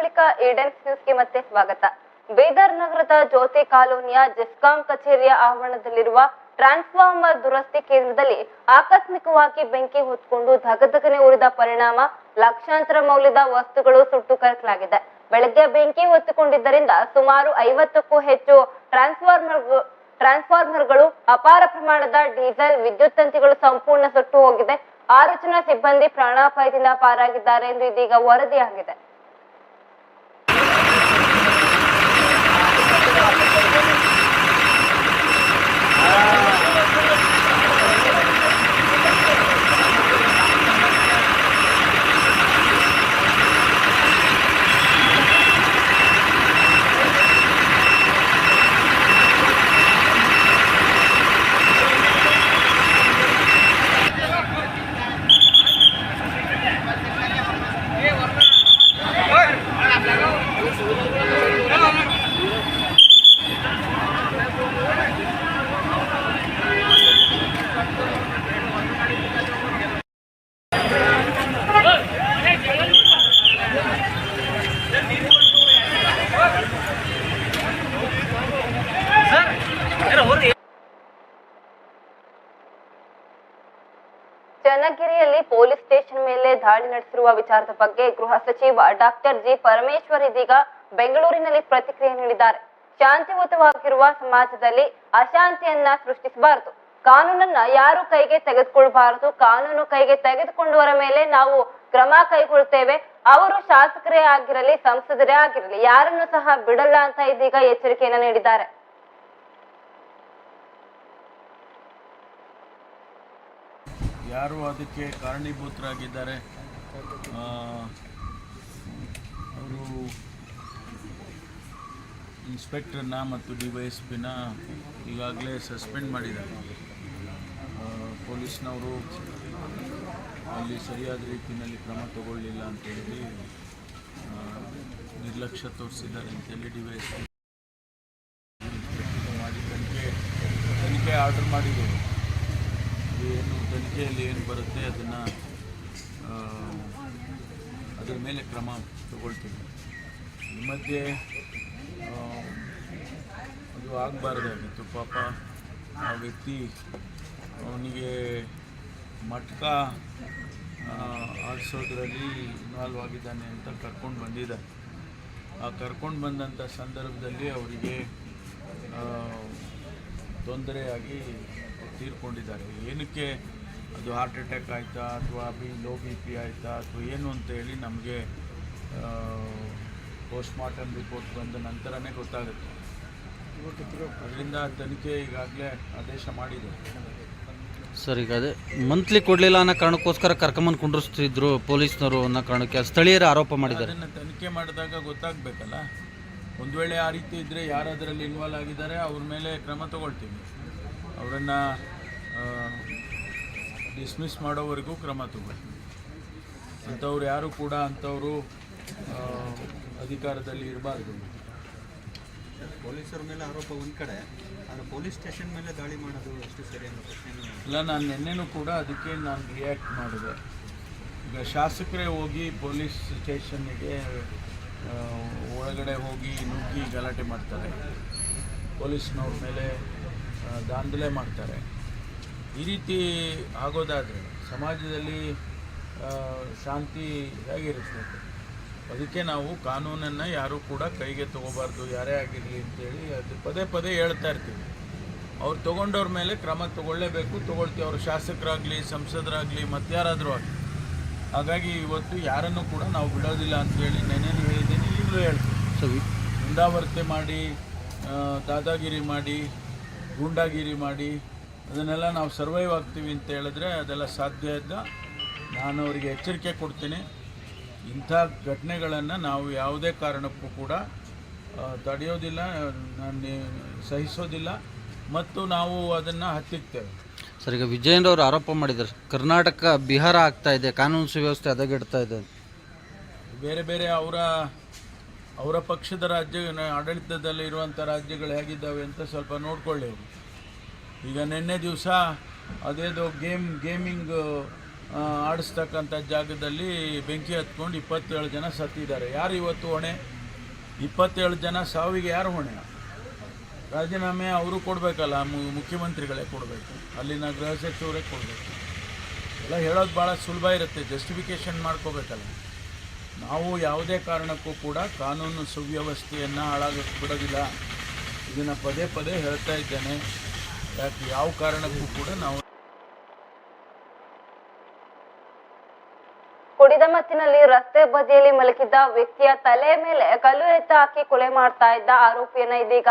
ಬಳಿಕ ಈಡನ್ಸ್ ನ್ಯೂಸ್ಗೆ ಮತ್ತೆ ಸ್ವಾಗತ. ಬೇದರ್ ನಗರದ ಜ್ಯೋತಿ ಕಾಲೋನಿಯ ಜಿಸ್ಕಾಂ ಕಚೇರಿಯ ಆವರಣದಲ್ಲಿರುವ ಟ್ರಾನ್ಸ್ಫಾರ್ಮರ್ ದುರಸ್ತಿ ಕೇಂದ್ರದಲ್ಲಿ ಆಕಸ್ಮಿಕವಾಗಿ ಬೆಂಕಿ ಹೊತ್ಕೊಂಡು ಧಗಧಗನೆ ಉರಿದ ಪರಿಣಾಮ ಲಕ್ಷಾಂತರ ಮೌಲ್ಯದ ವಸ್ತುಗಳು ಸುಟ್ಟು ಕರಕಲಾಗಿದೆ. ಬೆಳಗ್ಗೆ ಬೆಂಕಿ ಹೊತ್ತುಕೊಂಡಿದ್ದರಿಂದ ಸುಮಾರು ಐವತ್ತಕ್ಕೂ ಹೆಚ್ಚು ಟ್ರಾನ್ಸ್ಫಾರ್ಮರ್ ಟ್ರಾನ್ಸ್ಫಾರ್ಮರ್ಗಳು ಅಪಾರ ಪ್ರಮಾಣದ ಡೀಸೆಲ್, ವಿದ್ಯುತ್ ತಂತಿಗಳು ಸಂಪೂರ್ಣ ಸುಟ್ಟು ಹೋಗಿದೆ. ಆರು ಜನ ಸಿಬ್ಬಂದಿ ಪ್ರಾಣಾಪಾಯದಿಂದ ಪಾರಾಗಿದ್ದಾರೆ ಎಂದು ಇದೀಗ ವರದಿಯಾಗಿದೆ. ದಾಳಿ ನಡೆಸಿರುವ ವಿಚಾರದ ಬಗ್ಗೆ ಗೃಹ ಸಚಿವ ಡಾಕ್ಟರ್ ಜಿ ಪರಮೇಶ್ವರ್ ಇದೀಗ ಬೆಂಗಳೂರಿನಲ್ಲಿ ಪ್ರತಿಕ್ರಿಯೆ ನೀಡಿದ್ದಾರೆ. ಶಾಂತಿಯುತವಾಗಿರುವ ಸಮಾಜದಲ್ಲಿ ಅಶಾಂತಿಯನ್ನ ಸೃಷ್ಟಿಸಬಾರದು. ಕಾನೂನನ್ನ ಯಾರು ಕೈಗೆ ತೆಗೆದುಕೊಳ್ಬಾರದು, ಕಾನೂನು ಕೈಗೆ ತೆಗೆದುಕೊಂಡವರ ಮೇಲೆ ನಾವು ಕ್ರಮ ಕೈಗೊಳ್ತೇವೆ. ಅವರು ಶಾಸಕರೇ ಆಗಿರಲಿ, ಸಂಸದರೇ ಆಗಿರಲಿ, ಯಾರನ್ನು ಸಹ ಬಿಡಲ್ಲ ಅಂತ ಇದೀಗ ಎಚ್ಚರಿಕೆಯನ್ನ ನೀಡಿದ್ದಾರೆ. ಯಾರು ಅದಕ್ಕೆ ಕಾರಣೀಭೂತರಾಗಿದ್ದಾರೆ? ಅವರು ಇನ್ಸ್ಪೆಕ್ಟರ್ನ ಮತ್ತು ಡಿ ವೈ ಎಸ್ ಪಿನ ಈಗಾಗಲೇ ಸಸ್ಪೆಂಡ್ ಮಾಡಿದ್ದಾರೆ. ಪೊಲೀಸ್ನವರು ಅಲ್ಲಿ ಸರಿಯಾದ ರೀತಿಯಲ್ಲಿ ಕ್ರಮ ತಗೊಳ್ಳಿಲ್ಲ ಅಂತೇಳಿ ನಿರ್ಲಕ್ಷ್ಯ ತೋರಿಸಿದ್ದಾರೆ ಅಂತೇಳಿ ಡಿ ವೈ ಎಸ್ ಪಿ ಮಾಡಿ ತನಿಖೆ ತನಿಖೆ ಆರ್ಡರ್ ಮಾಡಿದ್ದೇವೆ. ಏನು, ತನಿಖೆಯಲ್ಲಿ ಏನು ಬರುತ್ತೆ ಅದನ್ನು ಅದರ ಮೇಲೆ ಕ್ರಮ ತಗೊಳ್ತೀವಿ ಈ ಮಧ್ಯೆ ಅದು ಆಗಬಾರ್ದಾಗಿತ್ತು ಪಾಪ ಆ ವ್ಯಕ್ತಿ ಅವನಿಗೆ ಮಟ್ಕ ಆಡಿಸೋದ್ರಲ್ಲಿ ಇನ್ವಾಲ್ವ್ ಆಗಿದ್ದಾನೆ ಅಂತ ಕರ್ಕೊಂಡು ಬಂದಿದ್ದಾರೆ. ಆ ಕರ್ಕೊಂಡು ಬಂದಂಥ ಸಂದರ್ಭದಲ್ಲಿ ಅವರಿಗೆ ತೊಂದರೆಯಾಗಿ ತೀರ್ಕೊಂಡಿದ್ದಾರೆ. ಏನಕ್ಕೆ ಅದು ಹಾರ್ಟ್ ಅಟ್ಯಾಕ್ ಆಯಿತಾ ಅಥವಾ ಬಿ ಲೋ ಬಿ ಪಿ ಆಯಿತಾ ಅಥವಾ ಏನು ಅಂತೇಳಿ ನಮಗೆ ಪೋಸ್ಟ್ಮಾರ್ಟಮ್ ರಿಪೋರ್ಟ್ ಬಂದ ನಂತರನೇ ಗೊತ್ತಾಗುತ್ತೆ. ಅದರಿಂದ ತನಿಖೆ ಈಗಾಗಲೇ ಆದೇಶ ಮಾಡಿದೆ. ಸರ್ ಈಗ ಅದೇ ಮಂತ್ಲಿ ಕೊಡಲಿಲ್ಲ ಅನ್ನೋ ಕಾರಣಕ್ಕೋಸ್ಕರ ಕರ್ಕೊಂಬಂದು ಕುಂಡ್ರಿಸ್ತಿದ್ರು ಪೊಲೀಸ್ನವರು ಅನ್ನೋ ಕಾರಣಕ್ಕೆ ಸ್ಥಳೀಯರ ಆರೋಪ ಮಾಡಿದ್ದಾರೆ. ಅದನ್ನು ತನಿಖೆ ಮಾಡಿದಾಗ ಗೊತ್ತಾಗಬೇಕಲ್ಲ? ಒಂದು ವೇಳೆ ಆ ರೀತಿ ಇದ್ದರೆ ಯಾರು ಅದರಲ್ಲಿ ಇನ್ವಾಲ್ವ್ ಆಗಿದ್ದಾರೆ ಅವ್ರ ಮೇಲೆ ಕ್ರಮ ತಗೊಳ್ತೀವಿ ಅವರನ್ನು ಡಿಸ್ಮಿಸ್ ಮಾಡೋವರೆಗೂ ಕ್ರಮ ತಗೊಳ್ತೀವಿ ಅಂಥವ್ರು ಯಾರು ಕೂಡ ಅಂಥವರು ಅಧಿಕಾರದಲ್ಲಿ ಇರಬಾರ್ದು. ಪೊಲೀಸರ ಮೇಲೆ ಆರೋಪ ಒಂದು ಕಡೆ ಆದರೆ ಪೊಲೀಸ್ ಸ್ಟೇಷನ್ ಮೇಲೆ ದಾಳಿ ಮಾಡೋದು ಎಷ್ಟು ಸರಿ ಅನ್ನೋ ಪ್ರಶ್ನೆ ಇಲ್ಲ. ನಾನು ನಿನ್ನೆನೂ ಕೂಡ ಅದಕ್ಕೆ ನಾನು ರಿಯಾಕ್ಟ್ ಮಾಡಿದೆ. ಈಗ ಶಾಸಕರೇ ಹೋಗಿ ಪೊಲೀಸ್ ಸ್ಟೇಷನ್ನಿಗೆ ಒಳಗಡೆ ಹೋಗಿ ನುಗ್ಗಿ ಗಲಾಟೆ ಮಾಡ್ತಾರೆ. ಪೊಲೀಸ್ನವ್ರ ಮೇಲೆ ದಾಂಧಲೆ ಮಾಡ್ತಾರೆ. ಈ ರೀತಿ ಆಗೋದಾದರೆ ಸಮಾಜದಲ್ಲಿ ಶಾಂತಿ ಹೇಗಿರ್ತದೆ ಅದಕ್ಕೆ ನಾವು ಕಾನೂನನ್ನು ಯಾರೂ ಕೂಡ ಕೈಗೆ ತಗೋಬಾರ್ದು ಯಾರೇ ಆಗಿರಲಿ ಅಂತೇಳಿ ಅದು ಪದೇ ಪದೇ ಹೇಳ್ತಾ ಇರ್ತೀವಿ. ಅವ್ರು ತೊಗೊಂಡವ್ರ ಮೇಲೆ ಕ್ರಮ ತಗೊಳ್ಳೇಬೇಕು ತೊಗೊಳ್ತೀವಿ. ಅವರು ಶಾಸಕರಾಗಲಿ ಸಂಸದರಾಗಲಿ ಮತ್ತಾರಾದರೂ ಆಗಲಿ. ಹಾಗಾಗಿ ಇವತ್ತು ಯಾರನ್ನು ಕೂಡ ನಾವು ಬಿಡೋದಿಲ್ಲ ಅಂತೇಳಿ ನೆನೆಯಲ್ಲಿ ಹೇಳಿದ್ದೀನಿ ಈಗಲೂ ಹೇಳ್ತೀನಿ. ಸರಿ. ಮುಂದಾವರ್ತೆ ಮಾಡಿ ದಾದಾಗಿರಿ ಮಾಡಿ ಗೂಂಡಾಗಿರಿ ಮಾಡಿ ಅದನ್ನೆಲ್ಲ ನಾವು ಸರ್ವೈವ್ ಆಗ್ತೀವಿ ಅಂತ ಹೇಳಿದ್ರೆ ಅದೆಲ್ಲ ಸಾಧ್ಯ ಇದ್ದ. ನಾನು ಅವರಿಗೆ ಎಚ್ಚರಿಕೆ ಕೊಡ್ತೀನಿ. ಇಂಥ ಘಟನೆಗಳನ್ನು ನಾವು ಯಾವುದೇ ಕಾರಣಕ್ಕೂ ಕೂಡ ತಡೆಯೋದಿಲ್ಲ ನಾನು ಸಹಿಸೋದಿಲ್ಲ. ಮತ್ತು ನಾವು ಅದನ್ನು ಹತ್ತಿಕ್ತೇವೆ. ಸರ್ ಈಗ ವಿಜಯೇಂದ್ರ ಅವರು ಆರೋಪ ಮಾಡಿದ್ದಾರೆ. ಕರ್ನಾಟಕ ಬಿಹಾರ ಆಗ್ತಾ ಇದೆ ಕಾನೂನು ಸುವ್ಯವಸ್ಥೆ ಹದಗೆಡ್ತಾ ಇದೆ ಬೇರೆ ಬೇರೆ ಅವರ ಅವರ ಪಕ್ಷದ ರಾಜ್ಯ ಆಡಳಿತದಲ್ಲಿ ಇರುವಂಥ ರಾಜ್ಯಗಳು ಹೇಗಿದ್ದಾವೆ ಅಂತ ಸ್ವಲ್ಪ ನೋಡ್ಕೊಳ್ಳಿ ಅವರು. ಈಗ ನಿನ್ನೆ ದಿವಸ ಅದೇದು ಗೇಮ್, ಗೇಮಿಂಗ್ ಆಡಿಸ್ತಕ್ಕಂಥ ಜಾಗದಲ್ಲಿ ಬೆಂಕಿ ಹತ್ಕೊಂಡು ಇಪ್ಪತ್ತೇಳು ಜನ ಸತ್ತಿದ್ದಾರೆ. ಯಾರು ಇವತ್ತು ಹೊಣೆ? ಇಪ್ಪತ್ತೇಳು ಜನ ಸಾವಿಗೆ ಯಾರು ಹೊಣೆ? ರಾಜೀನಾಮೆ ಅವರು ಕೊಡಬೇಕಲ್ಲ ಮುಖ್ಯಮಂತ್ರಿಗಳೇ ಕೊಡಬೇಕು. ಅಲ್ಲಿನ ಗೃಹ ಸಚಿವರೇ ಕೊಡಬೇಕು. ಎಲ್ಲ ಹೇಳೋದು ಭಾಳ ಸುಲಭ ಇರುತ್ತೆ, ಜಸ್ಟಿಫಿಕೇಷನ್ ಮಾಡ್ಕೋಬೇಕಲ್ಲ. ನಾವು ಯಾವುದೇ ಕಾರಣಕ್ಕೂ ಕೂಡ ಕಾನೂನು ಸುವ್ಯವಸ್ಥೆಯನ್ನು ಹಾಳಾಗಕ್ಕೆ ಬಿಡೋದಿಲ್ಲ ಇದನ್ನು ಪದೇ ಪದೇ ಹೇಳ್ತಾ ಇದ್ದೇನೆ. ಯಾಕೆ ಯಾವ ಕಾರಣಕ್ಕೂ ಕೂಡ ನಾವು ಕುಡಿದ ಮತ್ತಿನಲ್ಲಿ ರಸ್ತೆ ಬದಿಯಲ್ಲಿ ಮಲಗಿದ್ದ ವ್ಯಕ್ತಿಯ ತಲೆ ಮೇಲೆ ಕಲ್ಲು ಎತ್ತ ಹಾಕಿ ಕೊಲೆ ಮಾಡ್ತಾ ಇದ್ದ ಆರೋಪಿಯನ್ನ ಇದೀಗ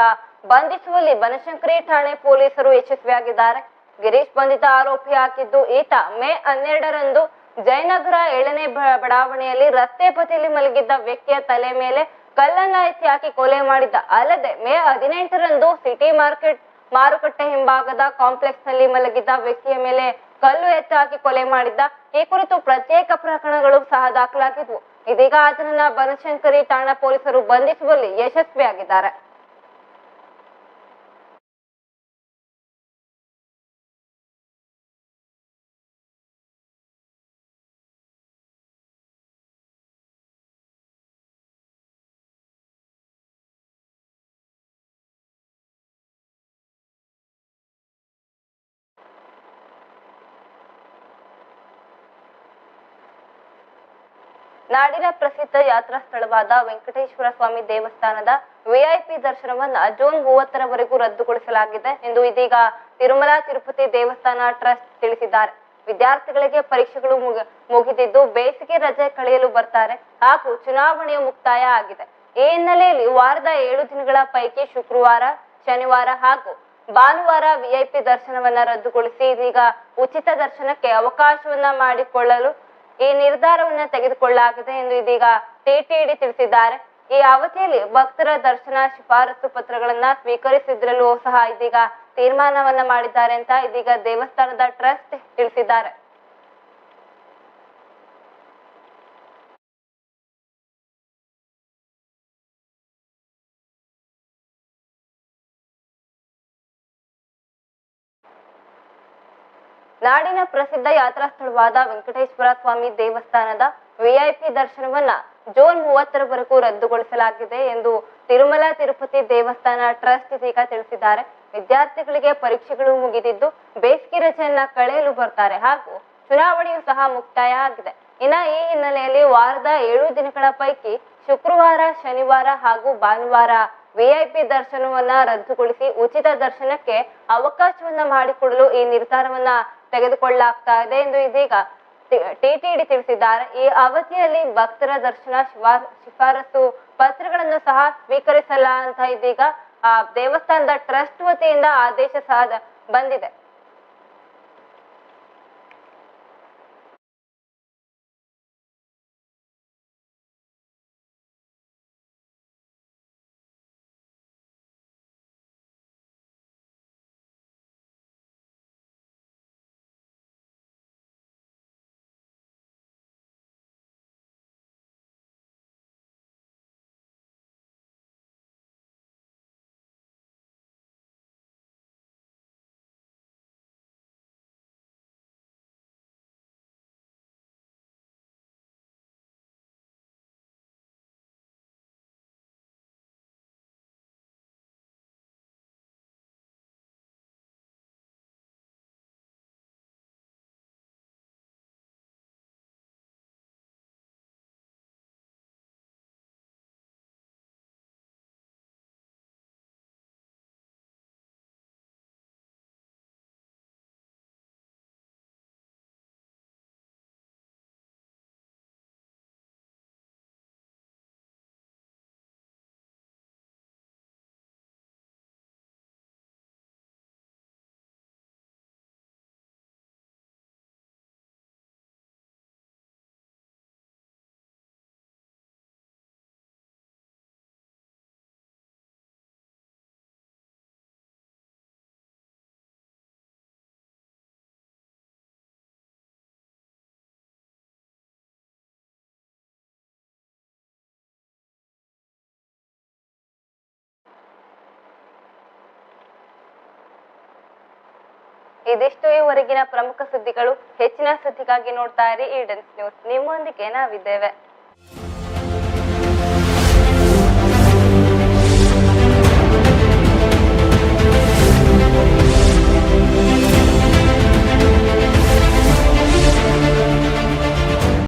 ಬಂಧಿಸುವಲ್ಲಿ ಬನಶಂಕರಿ ಠಾಣೆ ಪೊಲೀಸರು ಯಶಸ್ವಿಯಾಗಿದ್ದಾರೆ. ಗಿರೀಶ್ ಬಂಧಿತ ಆರೋಪಿ ಹಾಕಿದ್ದು ಈತ ಮೇ ಹನ್ನೆರಡರಂದು ಜಯನಗರ ಏಳನೇ ಬಡಾವಣೆಯಲ್ಲಿ ರಸ್ತೆ ಬದಿಯಲ್ಲಿ ಮಲಗಿದ್ದ ವ್ಯಕ್ತಿಯ ತಲೆ ಮೇಲೆ ಕಲ್ಲನ್ನ ಎತ್ತಿ ಹಾಕಿ ಕೊಲೆ ಮಾಡಿದ್ದ. ಅಲ್ಲದೆ ಮೇ ಹದಿನೆಂಟರಂದು ಸಿಟಿ ಮಾರ್ಕೆಟ್ ಮಾರುಕಟ್ಟೆ ಹಿಂಭಾಗದ ಕಾಂಪ್ಲೆಕ್ಸ್ನಲ್ಲಿ ಮಲಗಿದ್ದ ವ್ಯಕ್ತಿಯ ಮೇಲೆ ಕಲ್ಲು ಎತ್ತಾಕಿ ಕೊಲೆ ಮಾಡಿದ್ದ ಈ ಕುರಿತು ಪ್ರತ್ಯೇಕ ಪ್ರಕರಣಗಳು ಸಹ ದಾಖಲಾಗಿದ್ವು. ಇದೀಗ ಆತನನ್ನ ಬನಶಂಕರಿ ಠಾಣಾ ಪೊಲೀಸರು ಬಂಧಿಸುವಲ್ಲಿ ಯಶಸ್ವಿಯಾಗಿದ್ದಾರೆ. ನಾಡಿನ ಪ್ರಸಿದ್ಧ ಯಾತ್ರಾ ಸ್ಥಳವಾದ ವೆಂಕಟೇಶ್ವರ ಸ್ವಾಮಿ ದೇವಸ್ಥಾನದ ವಿಐಪಿ ದರ್ಶನವನ್ನ ಜೂನ್ ಮೂವತ್ತರವರೆಗೂ ರದ್ದುಗೊಳಿಸಲಾಗಿದೆ ಎಂದು ಇದೀಗ ತಿರುಮಲ ತಿರುಪತಿ ದೇವಸ್ಥಾನ ಟ್ರಸ್ಟ್ ತಿಳಿಸಿದ್ದಾರೆ. ವಿದ್ಯಾರ್ಥಿಗಳಿಗೆ ಪರೀಕ್ಷೆಗಳು ಮುಗ- ಮುಗಿದಿದ್ದು ಬೇಸಿಗೆ ರಜೆ ಕಳೆಯಲು ಬರ್ತಾರೆ ಹಾಗೂ ಚುನಾವಣೆಯ ಮುಕ್ತಾಯ ಆಗಿದೆ. ಈ ಹಿನ್ನೆಲೆಯಲ್ಲಿ ವಾರದ ಏಳು ದಿನಗಳ ಪೈಕಿ ಶುಕ್ರವಾರ, ಶನಿವಾರ ಹಾಗೂ ಭಾನುವಾರ ವಿಐಪಿ ದರ್ಶನವನ್ನ ರದ್ದುಗೊಳಿಸಿ ಇದೀಗ ಉಚಿತ ದರ್ಶನಕ್ಕೆ ಅವಕಾಶವನ್ನ ಮಾಡಿಕೊಳ್ಳಲು ಈ ನಿರ್ಧಾರವನ್ನ ತೆಗೆದುಕೊಳ್ಳಲಾಗಿದೆ ಎಂದು ಇದೀಗ ಟಿಟಿಡಿ ತಿಳಿಸಿದ್ದಾರೆ. ಈ ಅವಧಿಯಲ್ಲಿ ಭಕ್ತರ ದರ್ಶನ, ಶಿಫಾರಸು ಪತ್ರಗಳನ್ನ ಸ್ವೀಕರಿಸಿದ್ರಲ್ಲೂ ಸಹ ಇದೀಗ ತೀರ್ಮಾನವನ್ನ ಮಾಡಿದ್ದಾರೆ ಅಂತ ಇದೀಗ ದೇವಸ್ಥಾನದ ಟ್ರಸ್ಟ್ ತಿಳಿಸಿದ್ದಾರೆ. ನಾಡಿನ ಪ್ರಸಿದ್ಧ ಯಾತ್ರಾ ಸ್ಥಳವಾದ ವೆಂಕಟೇಶ್ವರ ಸ್ವಾಮಿ ದೇವಸ್ಥಾನದ ವಿಐಪಿ ದರ್ಶನವನ್ನ ಜೂನ್ ಮೂವತ್ತರವರೆಗೂ ರದ್ದುಗೊಳಿಸಲಾಗಿದೆ ಎಂದು ತಿರುಮಲ ತಿರುಪತಿ ದೇವಸ್ಥಾನ ಟ್ರಸ್ಟ್ ಇದೀಗ ತಿಳಿಸಿದ್ದಾರೆ. ವಿದ್ಯಾರ್ಥಿಗಳಿಗೆ ಪರೀಕ್ಷೆಗಳು ಮುಗಿದಿದ್ದು ಬೇಸಿಗೆ ರಜೆಯನ್ನ ಕಳೆಯಲು ಬರ್ತಾರೆ. ಹಾಗೂ ಚುನಾವಣೆಯು ಸಹ ಮುಕ್ತಾಯ ಆಗಿದೆ. ಇನ್ನ ಈ ಹಿನ್ನೆಲೆಯಲ್ಲಿ ವಾರದ ಏಳು ದಿನಗಳ ಪೈಕಿ ಶುಕ್ರವಾರ, ಶನಿವಾರ ಹಾಗೂ ಭಾನುವಾರ ವಿಐಪಿ ದರ್ಶನವನ್ನ ರದ್ದುಗೊಳಿಸಿ ಉಚಿತ ದರ್ಶನಕ್ಕೆ ಅವಕಾಶವನ್ನ ಮಾಡಿಕೊಡಲು ಈ ನಿರ್ಧಾರವನ್ನ ತೆಗೆದುಕೊಳ್ಳಲಾಗ್ತಾ ಇದೆ ಎಂದು ಇದೀಗ ಟಿಟಿಡಿ ತಿಳಿಸಿದ್ದಾರೆ. ಈ ಅವಧಿಯಲ್ಲಿ ಭಕ್ತರ ದರ್ಶನ ಶಿಫಾರ್ ಶಿಫಾರಸು, ಪತ್ರಗಳನ್ನು ಸಹ ಸ್ವೀಕರಿಸಲ್ಲ ಅಂತ ಇದೀಗ, ಆ ದೇವಸ್ಥಾನದ ಟ್ರಸ್ಟ್ ವತಿಯಿಂದ ಆದೇಶ ಸಹ ಬಂದಿದೆ. ಇದಿಷ್ಟು ಈವರೆಗಿನ ಪ್ರಮುಖ ಸುದ್ದಿಗಳು ಹೆಚ್ಚಿನ ಸುದ್ದಿಗಾಗಿ ನೋಡ್ತಾ ಇರಿ ಈಡನ್ಸ್ ನ್ಯೂಸ್ ನಿಮ್ಮೊಂದಿಗೆ ನಾವಿದ್ದೇವೆ.